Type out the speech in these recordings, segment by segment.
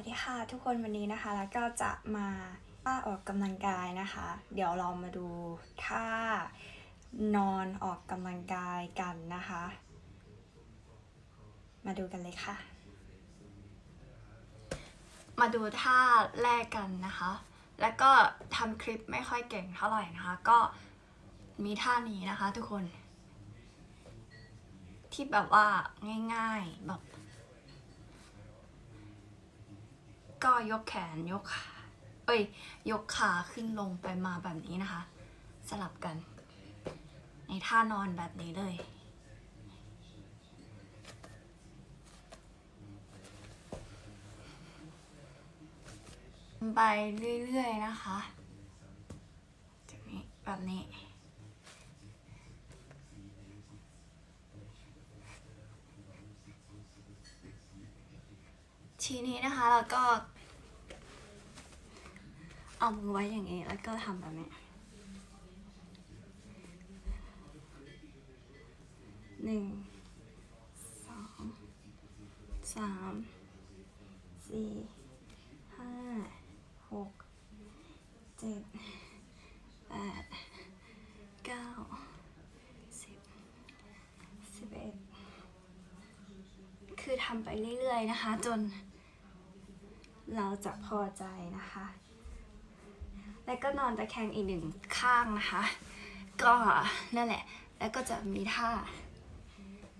วัสดีค่ะทุกคนวันนี้นะคะแล้วก็จะมาป้าออกกำลังกายนะคะ เดี๋ยวเรามาดูท่านอนออกกำลังกายกันนะคะ มาดูกันเลยค่ะ มาดูท่าแรกกันนะคะ แล้วก็ทำคลิปไม่ค่อยเก่งเท่าไหร่นะคะ ก็มีท่านี้นะคะทุกคน ที่แบบว่าง่ายๆแบบ ก็ยกแขนยกขาเอ้ย ยกขาขึ้นลงไปมาแบบนี้นะคะ สลับกัน ในท่านอนแบบนี้เลย ไปเรื่อยๆนะคะจากนี้แบบนี้ ทีนี้นะคะแล้วก็ เอามือไว้อย่างนี้แล้วก็ทำแบบนี้หนึ่งสองสามสี่ห้าหกเจ็ดแปดเก้าสิบสิบเอ็ดคือทำไปเรื่อยๆนะคะ จน เราจะพอใจนะคะ แล้วก็นอนตะแคงอีกหนึ่งข้างนะคะ ก็นั่นแหละ แล้วก็จะมีท่า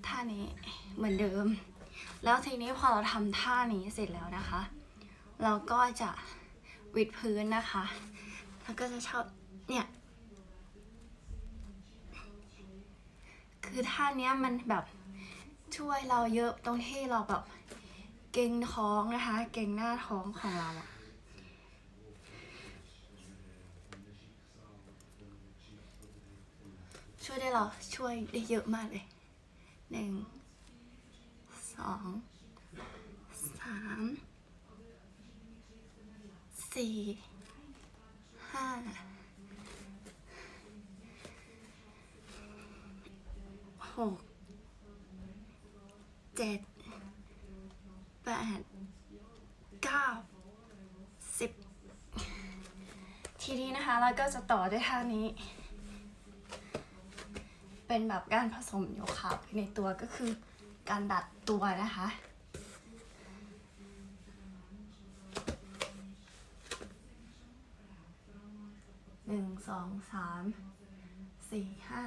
ท่านี้เหมือนเดิม แล้วทีนี้พอเราทำท่านี้เสร็จแล้วนะคะ เราก็จะวิดพื้นนะคะ แล้วก็จะชอบเนี่ย คือท่านี้มันแบบช่วยเราเยอะตรงที่เราแบบ ก่งท้องนะคะ เก่งหน้าท้องของเราอะช่วยได้เราช่วยได้เยอะมากเลยหนึ่งสองสามสี่ห้าหกเจ็ด แปดเก้าสิบทีนี้นะคะเราก็จะต่อด้วยท่านี้ เป็นแบบการผสมโยคะในตัวก็คือการดัดตัวนะคะ หนึ่งสองสามสี่ห้า